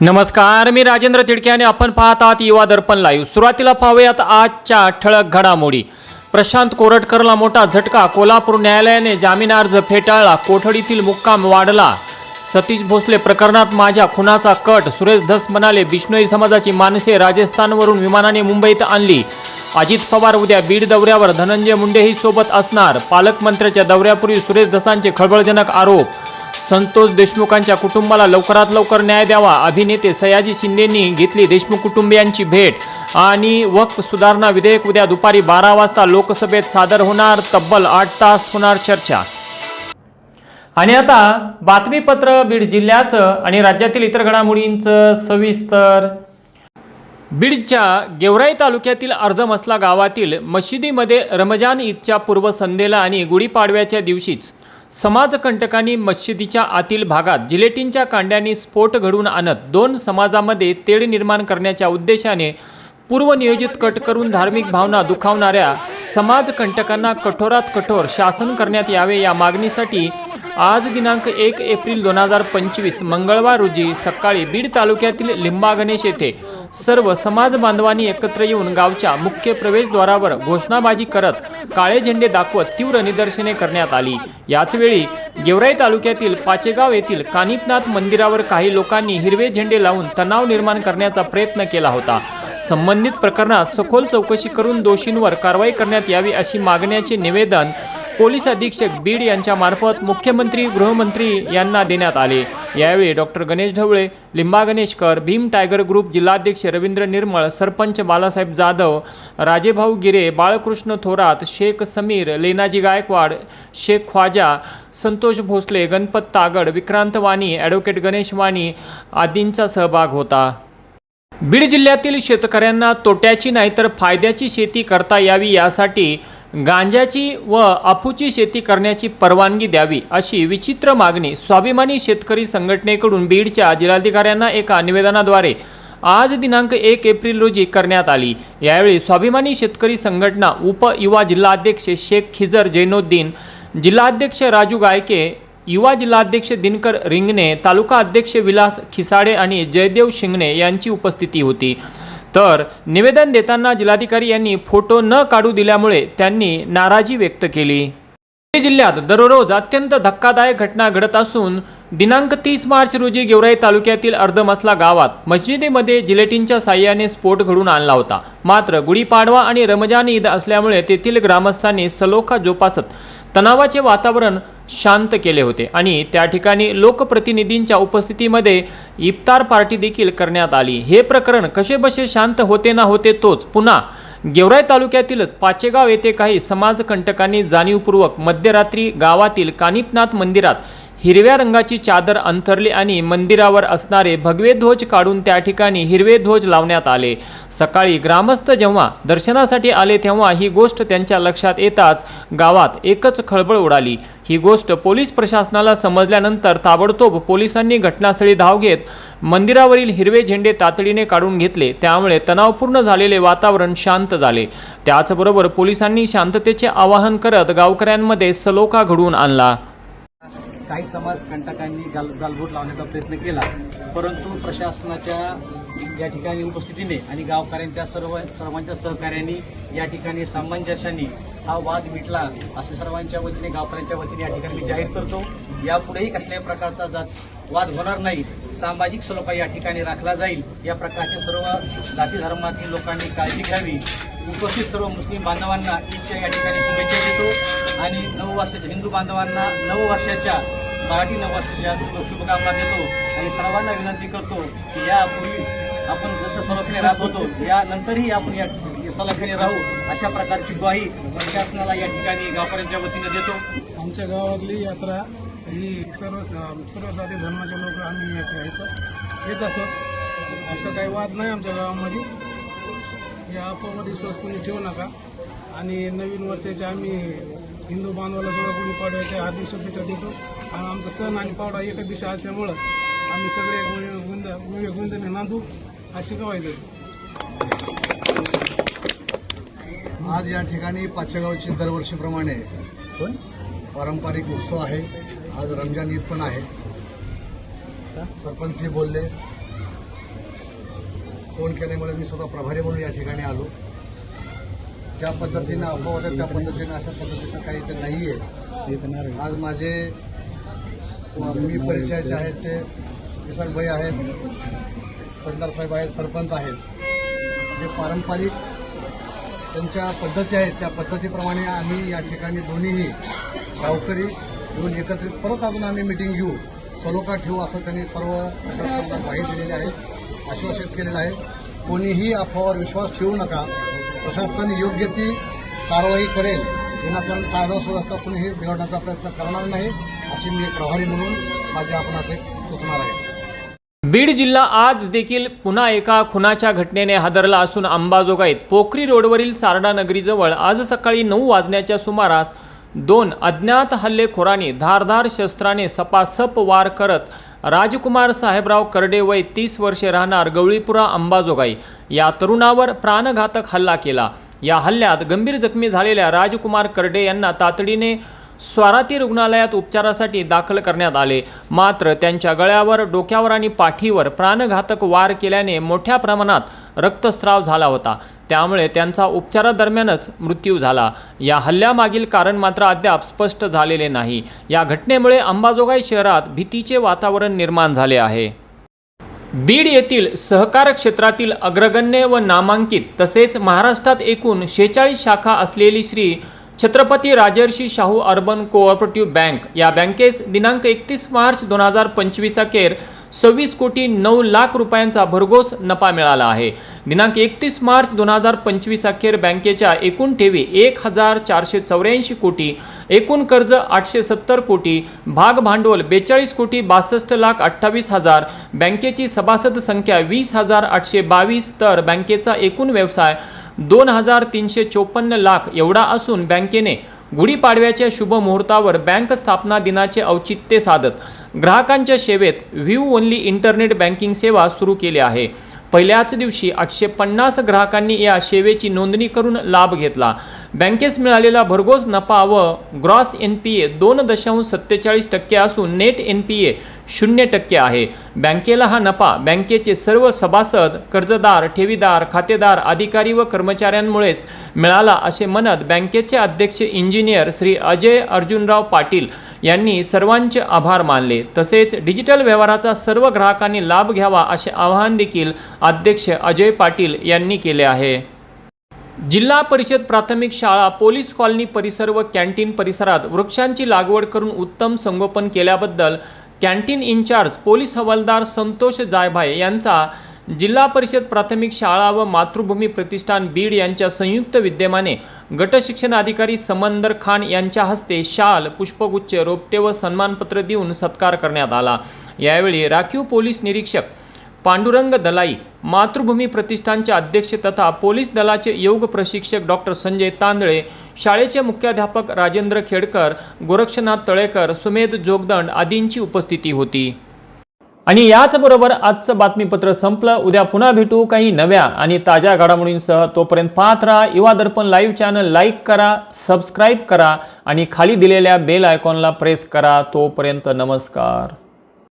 नमस्कार मी राजेंद्र तिडके आणि आपण पाहत आहात युवा दर्पण लाईव्ह सुरुवातीला पाहूयात आजच्या ठळक घडामोडी. प्रशांत कोरटकरला मोठा झटका. कोल्हापूर न्यायालयाने जामीन अर्ज फेटाळला. कोठडीतील मुक्काम वाढला. सतीश भोसले प्रकरणात माझ्या खुनाचा कट. सुरेश धस म्हणाले बिष्णोई समाजाची माणसे राजस्थानवरून विमानाने मुंबईत आणली. अजित पवार उद्या बीड दौऱ्यावर. धनंजय मुंडेही सोबत असणार. पालकमंत्र्याच्या दौऱ्यापूर्वी सुरेश धसांचे खळबळजनक आरोप. संतोष देशमुखांच्या कुटुंबाला लवकरात लवकर न्याय द्यावा. अभिनेते सयाजी शिंदेंनी घेतली देशमुख कुटुंबियांची भेट. आणि वक्फ सुधारणा विधेयक उद्या दुपारी बारा वाजता लोकसभेत सादर होणार. तब्बल आठ तास होणार चर्चा. आणि आता बातमीपत्र बीड जिल्ह्याचं आणि राज्यातील इतर घडामोडींचं सविस्तर. बीडच्या गेवराई तालुक्यातील अर्धमसला गावातील मशिदीमध्ये रमजान ईदच्या पूर्वसंध्येला आणि गुढीपाडव्याच्या दिवशीच समाजकंटकांनी मशिदीच्या आतील भागात जिलेटिनच्या कांड्यांनी स्फोट घडवून आणत दोन समाजामध्ये तेढ निर्माण करण्याच्या उद्देशाने पूर्वनियोजित कट करून धार्मिक भावना दुखावणाऱ्या समाजकंटकांना कठोरात कठोर शासन करण्यात यावे या मागणीसाठी आज दिनांक एक एप्रिल दोन हजार पंचवीस मंगळवार रोजी सकाळी बीड तालुक्यातील लिंबा गणेश येथे सर्व समाज बांधवांनी एकत्र येऊन गावच्या मुख्य प्रवेशद्वारावर घोषणाबाजी करत काळे झेंडे दाखवत तीव्र निदर्शने करण्यात आली. याचवेळी गेवराई तालुक्यातील पाचेगाव येथील कानिपनाथ मंदिरावर काही लोकांनी हिरवे झेंडे लावून तणाव निर्माण करण्याचा प्रयत्न केला होता. संबंधित प्रकरणात सखोल चौकशी करून दोषींवर कारवाई करण्यात यावी अशी मागण्याचे निवेदन पोलीस अधीक्षक बीड यांच्या मार्फत मुख्यमंत्री गृहमंत्री यांना देण्यात आले. यावेळी doctor Ganesh Dhavale Limba Ganeshkar Bhim tiger group जिल्हाध्यक्ष रवींद्र निर्मळ सरपंच बालासाहेब जाधव राजेभाऊ गिरे बाळकृष्ण थोरात शेख समीर लेनाजी गायकवाड शेख ख्वाजा संतोष भोसले गणपत तागड विक्रांत वाणी ॲडव्होकेट गणेश वाणी आदींचा सहभाग होता. बीड जिल्ह्यातील शेतकऱ्यांना तोट्याची नाही तर फायद्याची शेती करता यावी यासाठी गांजाची व अफूची शेती करण्याची परवानगी द्यावी अशी विचित्र मागणी स्वाभिमानी शेतकरी संघटनेकडून बीडच्या जिल्हाधिकाऱ्यांना एका निवेदनाद्वारे आज दिनांक एक एप्रिल रोजी करण्यात आली. यावेळी स्वाभिमानी शेतकरी संघटना उप युवा जिल्हाध्यक्ष शेख खिजर जैनुद्दीन जिल्हाध्यक्ष राजू गायके युवा जिल्हाध्यक्ष दिनकर रिंगणे तालुका अध्यक्ष विलास खिसाडे आणि जयदेव शिंगणे यांची उपस्थिती होती. तर निवेदन देताना जिल्हाधिकारी यांनी फोटो न काढू दिल्यामुळे त्यांनी नाराजी व्यक्त केली. जिल्ह्यात दररोज अत्यंत धक्कादायक घटना घडत असून दिनांक तीस मार्च रोजी गेवराई तालुक्यातील अर्धमसला गावात मस्जिदीमध्ये जिलेटिनच्या साह्याने स्फोट घडून आणला होता. मात्र गुढीपाडवा आणि रमजान ईद असल्यामुळे तेथील ग्रामस्थांनी सलोखा जोपासत तणावाचे वातावरण शांत केले होते आणि त्या ठिकाणी लोकप्रतिनिधींच्या उपस्थितीमध्ये इफ्तार पार्टी देखील करण्यात आली. हे प्रकरण कसेबसे शांत होते ना होते तोच पुन्हा गेवराई तालुक्यातीलच पाचेगाव येथे काही समाजकंटकांनी जाणीवपूर्वक मध्यरात्री गावातील कानिपनाथ मंदिरात हिरव्या रंगाची चादर अंथरली आणि मंदिरावर असणारे भगवे ध्वज काढून त्या ठिकाणी हिरवे ध्वज लावण्यात आले. सकाळी ग्रामस्थ जेव्हा दर्शनासाठी आले तेव्हा ही गोष्ट त्यांच्या लक्षात येताच गावात एकच खळबळ उडाली. ही गोष्ट पोलीस प्रशासनाला समजल्यानंतर ताबडतोब पोलिसांनी घटनास्थळी धाव घेत मंदिरावरील हिरवे झेंडे तातडीने काढून घेतले. त्यामुळे तणावपूर्ण झालेले वातावरण शांत झाले. त्याचबरोबर पोलिसांनी शांततेचे आवाहन करत गावकऱ्यांमध्ये सलोखा घडवून आणला. काही समाजकंटकांनी गाल गालबोट लावण्याचा प्रयत्न केला. परंतु प्रशासनाच्या या ठिकाणी उपस्थितीने आणि गावकऱ्यांच्या सर्व सर्वांच्या सहकार्याने या ठिकाणी सामंजस्याने हा वाद मिटला असं सर्वांच्या वतीने गावकऱ्यांच्या वतीने या ठिकाणी मी जाहीर करतो. यापुढेही कसल्याही प्रकारचा जात वाद होणार नाही. सामाजिक सलोखा या ठिकाणी राखला जाईल. या प्रकारच्या सर्व जाती धर्मातील लोकांनी काळजी घ्यावी. उपस्थित सर्व मुस्लिम बांधवांना ईदच्या या ठिकाणी शुभेच्छा देतो. आणि नऊ वर्षाच्या हिंदू बांधवांना नऊ वर्षाच्या मराठी नऊ वर्षाच्या शुभकामना देतो आणि सर्वांना विनंती करतो की यापूर्वी आपण जसं सलोख्याने राहत होतो यानंतरही आपण या सलोख्याने राहू अशा प्रकारची ग्वाही प्रशासनाला या ठिकाणी गावकऱ्यांच्या वतीने देतो. आमच्या गावातली यात्रा ही सर्व सर्व जाती धर्माच्या लोक आम्ही येत येतात येत असत. असं काही वाद नाही आमच्या गावामध्ये. या अफवामध्ये विश्वास कोणी ठेवू नका. आणि नवीन वर्षाचे आम्ही हिंदू बांधवाला सुद्धा गुढी पाडव्याच्या हार्दिक शुभेच्छा देतो. आणि आमचा सण आणि पावडा एकच दिशा असल्यामुळं आम्ही सगळे गुंद गुंद गुंदने नांदू. अशी गवाही देतो. आज या ठिकाणी पाचेगावची दरवर्षीप्रमाणे पारंपरिक उत्सव आहे. आज रमजान ईद पण आहे. सरपंचही बोलले. फोन केल्यामुळे मी स्वतः प्रभारी म्हणून या ठिकाणी आलो. ज्या पद्धतीनं अफवा होत्या त्या पद्धतीनं अशा पद्धतीचं काही ते नाही आहे आज माझे मी परिचयाचे आहेत ते किसनभाई आहेत पंतदार साहेब आहेत सरपंच आहेत. जे पारंपरिक त्यांच्या पद्धती आहेत त्या पद्धतीप्रमाणे आम्ही या ठिकाणी दोन्हीही गावकरी येऊन एकत्रित परत अजून आम्ही मिटिंग घेऊ. सलोखा ठेवू असं त्यांनी सर्व प्रशासनाला ग्वाही दिलेली आहे आश्वासित केलेलं आहे. कोणीही अफवावर विश्वास ठेवू नका. प्रशासन योग्य ती कारवाई करेल. विनाकारण कायदा सुव्यवस्था कोणीही बिघडण्याचा प्रयत्न करणार नाही अशी मी प्रभारी म्हणून माझी आपणास एक सूचना आहे. बीड जिल्हा आज देखील पुन्हा एका खुनाच्या घटनेने हादरला असून अंबाजोगाईत पोखरी रोडवरील सारडा नगरीजवळ आज सकाळी नऊ वाजण्याच्या सुमारास दोन अज्ञात हल्लेखोरांनी धारधार शस्त्राने सपासप वार करत राजकुमार साहेबराव करडे वय तीस वर्षे राहणार गवळीपुरा अंबाजोगाई या तरुणावर प्राणघातक हल्ला केला. या हल्ल्यात गंभीर जखमी झालेल्या राजकुमार करडे यांना तातडीने स्वाराती रुग्णालयात उपचारासाठी दाखल करण्यात आले. मात्र त्यांच्या गळ्यावर डोक्यावर आणि पाठीवर प्राणघातक वार केल्याने मोठ्या प्रमाणात रक्तस्राव झाला होता. त्यामुळे त्यांचा उपचारादरम्यानच मृत्यू झाला. या हल्ल्यामागील कारण मात्र अद्याप स्पष्ट झालेले नाही. या घटनेमुळे अंबाजोगाई शहरात भीतीचे वातावरण निर्माण झाले आहे. बीड येथील सहकार क्षेत्रातील अग्रगण्य व नामांकित तसेच महाराष्ट्रात एकूण शेहेचाळीस शाखा असलेली Shri Chhatrapati Rajarshi Shahu urban cooperative bank या बँकेस दिनांक एकतीस मार्च दोन हजार पंचवीस अखेर सव्वीस कोटी नऊ लाख रुपयांचा भरघोस नफा मिळाला आहे. दिनांक एकतीस मार्च दोन हजार पंचवीस अखेर बँकेच्या एकूण ठेवी एक हजार चारशे चौऱ्याऐंशी कोटी एकूण कर्ज आठशे सत्तर कोटी भाग भांडवल बेचाळीस कोटी बासष्ट लाख अठ्ठावीस हजार बँकेची सभासद संख्या वीस हजार आठशे बावीस तर बँकेचा एकूण व्यवसाय दोन हजार तीनशे चोपन्न लाख एवढा असून बँकेने गुढीपाडव्याच्या शुभ मुहूर्तावर बँक स्थापना दिनाचे औचित्य साधत ग्राहकांच्या सेवेत व्ह्यू ओनली इंटरनेट बँकिंग सेवा सुरू केली आहे. पहिल्याच दिवशी आठशे पन्नास ग्राहकांनी या सेवेची नोंदणी करून लाभ घेतला. बँकेस मिळालेला भरघोस नफा व ग्रॉस एन पी ए दोन दशांश सत्तेचाळीस टक्के असून नेट एन पी ए शून्य टक्के आहे. बँकेला हा नफा बँकेचे सर्व सभासद कर्जदार ठेवीदार खातेदार अधिकारी व कर्मचाऱ्यांमुळेच मिळाला असे म्हणत बँकेचे अध्यक्ष इंजिनियर श्री अजय अर्जुनराव पाटील यांनी सर्वांचे आभार मानले. तसेच डिजिटल व्यवहाराचा सर्व ग्राहकांनी लाभ घ्यावा असे आवाहन देखील अध्यक्ष अजय पाटील यांनी केले आहे. जिल्हा परिषद प्राथमिक शाळा पोलीस कॉलनी परिसर व कॅन्टीन परिसरात वृक्षांची लागवड करून उत्तम संगोपन केल्याबद्दल कॅन्टीन इन्चार्ज पोलीस हवालदार संतोष जायभाय यांचा जिल्हा परिषद प्राथमिक शाळा व मातृभूमी प्रतिष्ठान बीड यांच्या संयुक्त विद्यमाने गट शिक्षण अधिकारी समंदर खान यांच्या हस्ते शाल पुष्पगुच्छ रोपटे व सन्मानपत्र देऊन सत्कार करण्यात आला. यावेळी राखीव पोलीस निरीक्षक पांडुरंग दलाई मातृभूमी प्रतिष्ठानचे अध्यक्ष तथा पोलीस दलाचे योग प्रशिक्षक डॉक्टर संजय तांदळे शाळेचे मुख्याध्यापक राजेंद्र खेडकर गोरक्षनाथ तळेकर सुमेध जोगदंड आदींची उपस्थिती होती. आणि याचबरोबर आजचं बातमीपत्र संपलं. उद्या पुन्हा भेटू काही नव्या आणि ताज्या घडामोडींसह. तोपर्यंत पाहत राहा Yuva Darpan live channel like करा सबस्क्राईब करा आणि खाली दिलेल्या बेल आयकॉनला प्रेस करा. तोपर्यंत नमस्कार.